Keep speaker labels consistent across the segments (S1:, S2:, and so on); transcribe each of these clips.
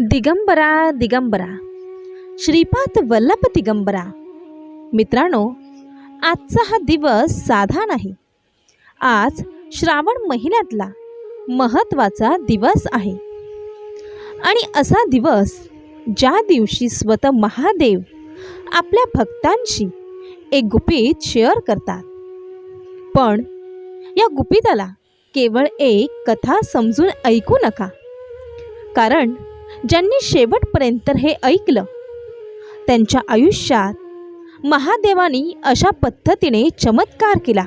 S1: दिगंबरा दिगंबरा. श्रीपाद वल्लभ दिगंबरा. मित्रांनो आजचा हा दिवस साधा नाही. आज श्रावण महिन्यातला महत्त्वाचा दिवस आहे. आणि असा दिवस ज्या दिवशी स्वतः महादेव आपल्या भक्तांशी एक गुपित शेअर करतात. पण या गुपिताला केवळ एक कथा समजून ऐकू नका. कारण ज्यांनी शेवटपर्यंत हे ऐकलं त्यांच्या आयुष्यात महादेवानी अशा पद्धतीने चमत्कार केला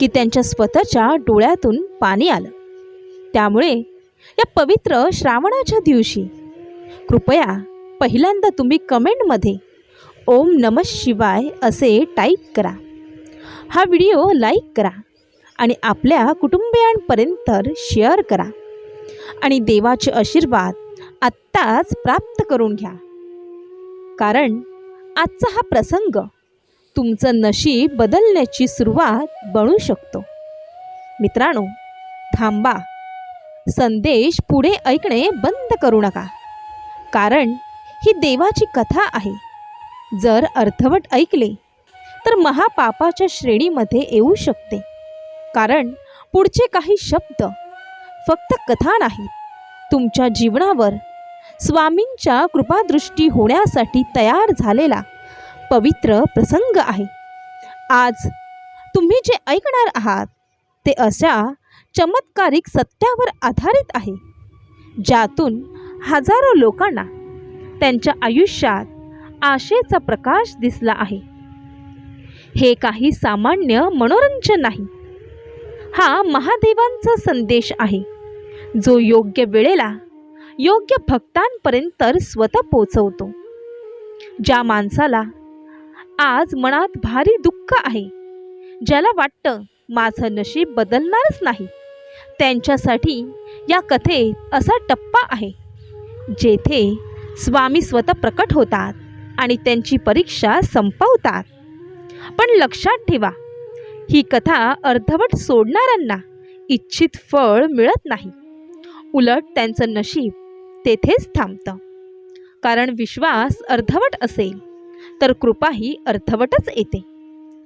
S1: की त्यांच्या स्वतःच्या डोळ्यातून पाणी आलं. त्यामुळे या पवित्र श्रावणाच्या दिवशी कृपया पहिल्यांदा तुम्ही कमेंटमध्ये ओम नम शिवाय असे टाईप करा. हा व्हिडिओ लाईक करा आणि आपल्या कुटुंबियांपर्यंत शेअर करा आणि देवाचे आशीर्वाद आत्ताच प्राप्त करून घ्या. कारण आजचा हा प्रसंग तुमचं नशीब बदलण्याची सुरुवात बनू शकतो. मित्रांनो थांबा. संदेश पुढे ऐकणे बंद करू नका. कारण ही देवाची कथा आहे. जर अर्थवट ऐकले तर महापापाच्या श्रेणीमध्ये येऊ शकते. कारण पुढचे काही शब्द फक्त कथा नाहीत. तुमच्या जीवनावर स्वामींच्या कृपादृष्टी होण्यासाठी तयार झालेला पवित्र प्रसंग आहे. आज तुम्ही जे ऐकणार आहात ते अशा चमत्कारिक सत्यावर आधारित आहे ज्यातून हजारो लोकांना त्यांच्या आयुष्यात आशेचा प्रकाश दिसला आहे. हे काही सामान्य मनोरंजन नाही. हा महादेवांचा संदेश आहे जो योग्य वेळेला योग्य भक्तांपर्यंत स्वतः पोचवतो. ज्या माणसाला आज मनात भारी दुःख आहे ज्याला वाटतं माझं नशीब बदलणारच नाही त्यांच्यासाठी या कथेत असा टप्पा आहे जेथे स्वामी स्वतः प्रकट होतात आणि त्यांची परीक्षा संपवतात. पण लक्षात ठेवा ही कथा अर्धवट सोडणाऱ्यांना इच्छित फळ मिळत नाही. उलट त्यांचं नशीब तेथेच थांबतं. कारण विश्वास अर्धवट असेल तर कृपाही अर्धवटच येते.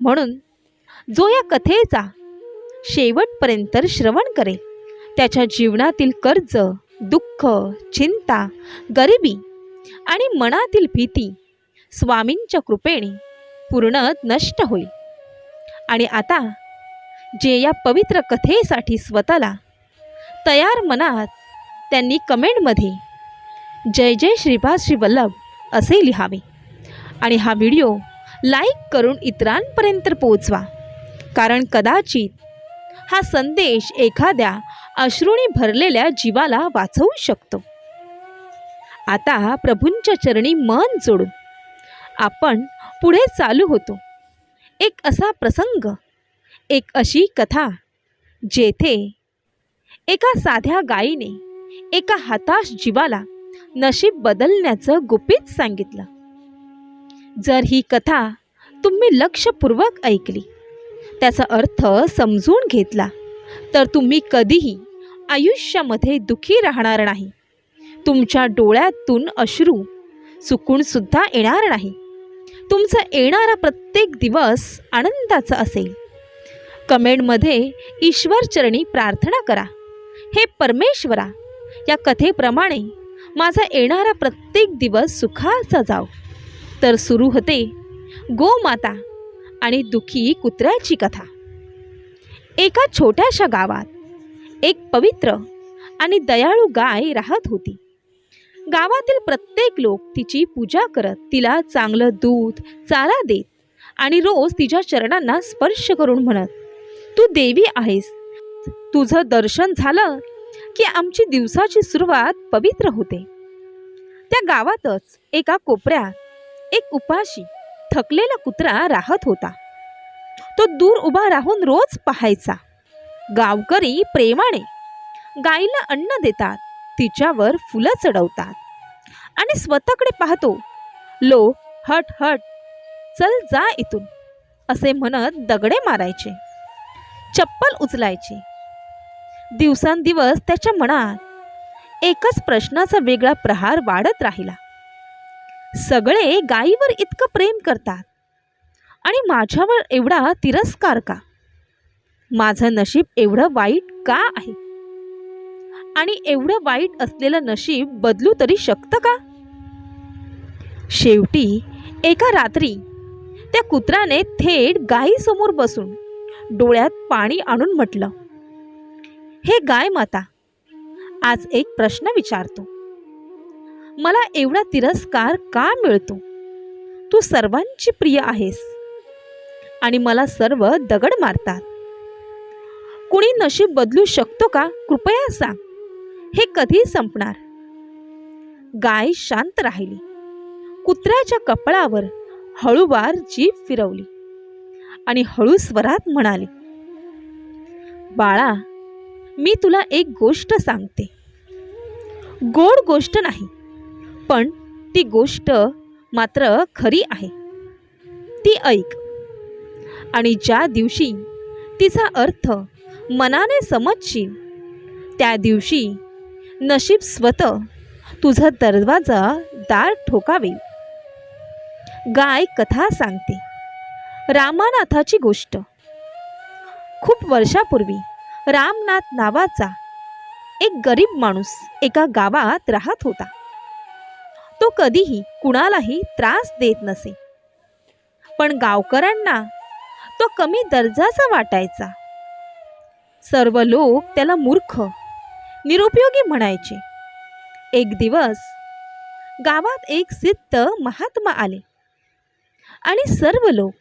S1: म्हणून जो या कथेचा शेवटपर्यंत श्रवण करेल त्याच्या जीवनातील कर्ज दुःख चिंता गरिबी आणि मनातील भीती स्वामींच्या कृपेने पूर्ण नष्ट होईल. आणि आता जे या पवित्र कथेसाठी स्वतःला तयार मनात त्यांनी कमेंटमध्ये जय जय श्रीपाद श्री वल्लभ असे लिहावे. आणि हा व्हिडिओ लाईक करून इतरांपर्यंत पोचवा कारण कदाचित हा संदेश एखाद्या अश्रूने भरलेल्या जीवाला वाचवू शकतो. आता प्रभूंच्या चरणी मन जोडून आपण पुढे चालू होतो. एक असा प्रसंग एक अशी कथा जेथे एका साध्या गायीने एका हताश जीवाला नशीब बदलण्याचं गुपित सांगितलं. जर ही कथा तुम्ही लक्षपूर्वक ऐकली त्याचा अर्थ समजून घेतला तर तुम्ही कधीही आयुष्यामध्ये दुखी राहणार नाही. तुमच्या डोळ्यातून अश्रू सुकूनसुद्धा येणार नाही. तुमचा येणारा प्रत्येक दिवस आनंदाचा असेल. कमेंटमध्ये ईश्वरचरणी प्रार्थना करा. हे परमेश्वरा या कथेप्रमाणे माझा येणारा प्रत्येक दिवस सुखाचा जाव. तर सुरू होते गोमाता आणि दुखी कुत्र्याची कथा. एका छोट्याशा गावात एक पवित्र आणि दयाळू गाय राहत होती. गावातील प्रत्येक लोक तिची पूजा करत तिला चांगलं दूध चारा देत आणि रोज तिच्या चरणांना स्पर्श करून म्हणत तू देवी आहेस. तुझं दर्शन झालं की आमची दिवसाची सुरुवात पवित्र होते. त्या गावातच एका कोपऱ्यात एक उपाशी थकलेला कुत्रा राहत होता. तो दूर उभा राहून रोज पाहायचा. गावकरी प्रेमाने गाईला अन्न देतात तिच्यावर फुलं चढवतात आणि स्वतःकडे पाहतो लो हट हट चल जा इथून असे म्हणत दगडे मारायचे चप्पल उचलायचे दिवसांदिवस त्याच्या मनात एकच प्रश्नाचा वेगळा प्रहार वाढत राहिला. सगळे गायीवर इतकं प्रेम करतात. आणि माझ्यावर एवढा तिरस्कार का? माझं नशीब एवढं वाईट का आहे? आणि एवढं वाईट असलेलं नशीब बदलू तरी शकतं का? शेवटी एका रात्री त्या कुत्र्याने थेट गायीसमोर बसून डोळ्यात पाणी आणून म्हटलं हे गाय माता. आज एक प्रश्न विचारतो. मला एवढा तिरस्कार का मिळतो? तू सर्वांची प्रिय आहेस. आणि मला सर्व दगड मारतात. कुणी नशीब बदलू शकतो का? कृपया सांग. हे कधी संपणार? गाय शांत राहिली. कुत्र्याच्या कपळावर हळूवार जीभ फिरवली. आणि हळू स्वरात म्हणाली बाळा मी तुला एक गोष्ट सांगते. गोड गोष्ट नाही पण ती गोष्ट मात्र खरी आहे. ती ऐक. आणि ज्या दिवशी तिचा अर्थ मनाने समजशील त्या दिवशी नशीब स्वतः तुझा दरवाजा दार ठोकावेल. गाय कथा सांगते. रामानाथाची गोष्ट. खूप वर्षापूर्वी रामनाथ नावाचा एक गरीब माणूस एका गावात राहत होता. तो कधीही कुणालाही त्रास देत नसे. पण गावकऱ्यांना तो कमी दर्जाचा वाटायचा. सर्व लोक त्याला मूर्ख निरुपयोगी म्हणायचे. एक दिवस गावात एक सिद्ध महात्मा आले आणि सर्व लोक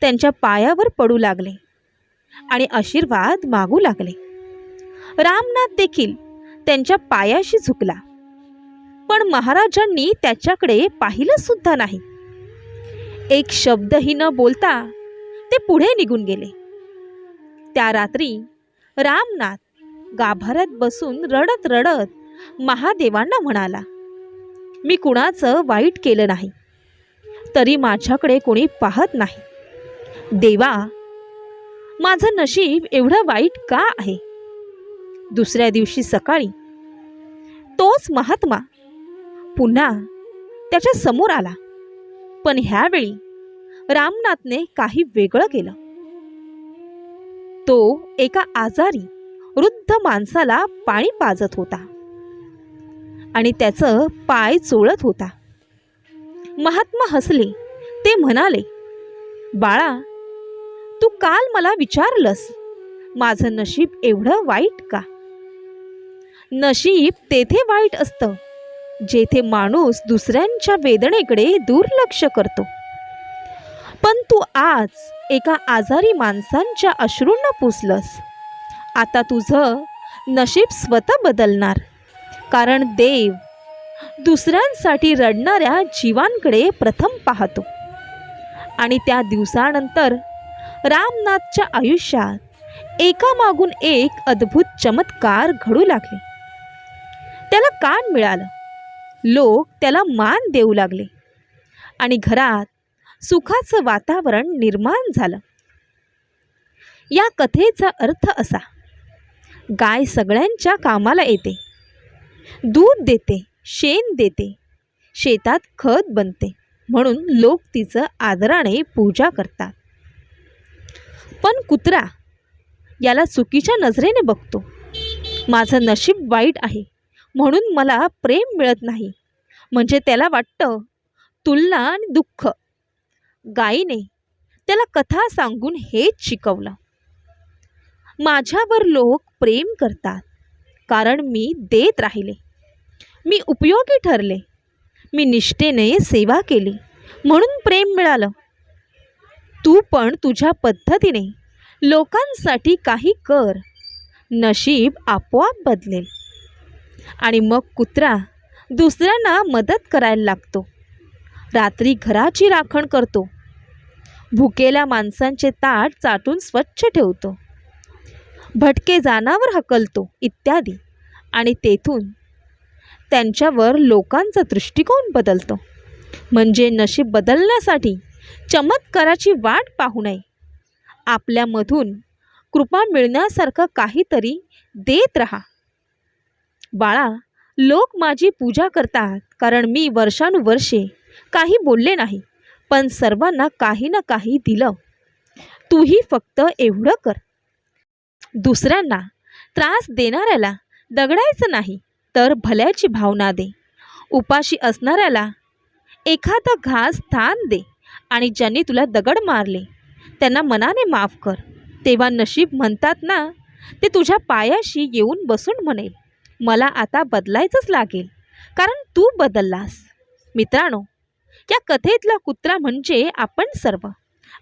S1: त्यांच्या पायावर पडू लागले. आणि आशीर्वाद मागू लागले. रामनाथ देखील त्यांच्या पायाशी झुकला. पण महाराजांनी त्याच्याकडे पाहिलं सुद्धा नाही. एक शब्दही न बोलता ते पुढे निघून गेले. त्या रात्री रामनाथ गाभाऱ्यात बसून रडत रडत महादेवांना म्हणाला मी कुणाचं वाईट केलं नाही. तरी माझ्याकडे कोणी पाहत नाही. देवा माझं नशीब एवढं वाईट का आहे? दुसऱ्या दिवशी सकाळी तोच महात्मा पुन्हा त्याच्यासमोर आला. पण ह्यावेळी रामनाथने काही वेगळं केलं. तो एका आजारी वृद्ध माणसाला पाणी पाजत होता. आणि त्याचं पाय चोळत होता. महात्मा हसले ते म्हणाले बाळा काल मला विचारलंस माझं नशीब एवढं वाईट का? नशीब तेथे वाईट असतं जेथे माणूस दुसऱ्यांच्या वेदनेकडे दुर्लक्ष करतो. पण तू आज एका आजारी माणसांच्या अश्रूंना पुसलंस. आता तुझं नशीब स्वतः बदलणार कारण देव दुसऱ्यांसाठी रडणाऱ्या जीवांकडे प्रथम पाहतो. आणि त्या दिवसानंतर रामनाथच्या आयुष्यात एकामागून एक अद्भुत चमत्कार घडू लागले. त्याला कान मिळालं. लोक त्याला मान देऊ लागले. आणि घरात सुखाचं वातावरण निर्माण झालं. या कथेचा अर्थ असा गाय सगळ्यांच्या कामाला येते. दूध देते शेण देते शेतात खत बनते म्हणून लोक तिचं आदराने पूजा करतात. पण कुत्रा याला चुकीच्या नजरेने बघतो. माझं नशीब वाईट आहे म्हणून मला प्रेम मिळत नाही. म्हणजे त्याला वाटतं तुलना आणि दुःख. गायीने त्याला कथा सांगून हेच शिकवलं. माझ्यावर लोक प्रेम करतात कारण मी देत राहिले. मी उपयोगी ठरले. मी निष्ठेने सेवा केली म्हणून प्रेम मिळालं. तू पण तुझ्या पद्धतीने. लोकांसाठी काही कर. नशीब आपोआप बदलेल. आणि मग कुत्रा दुसऱ्यांना मदत करायला लागतो. रात्री घराची राखण करतो. भुकेल्या माणसांचे ताट चाटून स्वच्छ ठेवतो. भटके जानावर हकलतो इत्यादी. आणि तेथून त्यांच्यावर लोकांचा दृष्टिकोन बदलतो. म्हणजे नशीब बदलण्यासाठी चमत्काराची वाट पाहू नये. आपल्यामधून कृपा मिळण्यासारखं काहीतरी देत राहा. बाळा लोक माझी पूजा करतात कारण मी वर्षानुवर्षे काही बोलले नाही पण सर्वांना काही ना काही दिलं. तूही फक्त एवढं कर. दुसऱ्यांना त्रास देणाऱ्याला दगडायचं नाही तर भल्याची भावना दे. उपाशी असणाऱ्याला एखादा घास स्थान दे. आणि ज्यांनी तुला दगड मारले त्यांना मनाने माफ कर. तेव्हा नशीब म्हणतात ना ते तुझ्या पायाशी येऊन बसून म्हणेल मला आता बदलायचंच लागेल कारण तू बदललास. मित्रांनो या कथेतला कुत्रा म्हणजे आपण सर्व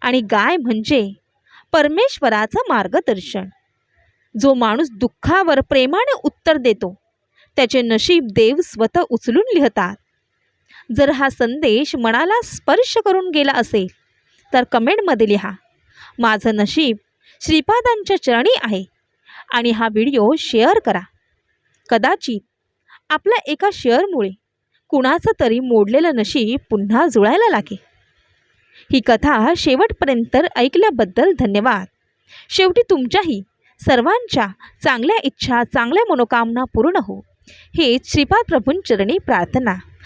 S1: आणि गाय म्हणजे परमेश्वराचं मार्गदर्शन. जो माणूस दुःखावर प्रेमाने उत्तर देतो त्याचे नशीब देव स्वतः उचलून लिहतात. जर हा संदेश मनाला स्पर्श करून गेला असेल तर कमेंटमध्ये लिहा. माझं नशीब श्रीपादांच्या चरणी आहे आणि हा व्हिडिओ शेअर करा. कदाचित आपल्या एका शेअरमुळे कुणाचं तरी मोडलेलं नशीब पुन्हा जुळायला लागेल. ही कथा शेवटपर्यंत ऐकल्याबद्दल धन्यवाद. शेवटी तुमच्याही सर्वांच्या चांगल्या इच्छा चांगल्या मनोकामना पूर्ण हो. हे श्रीपाद प्रभूंचरणी प्रार्थना.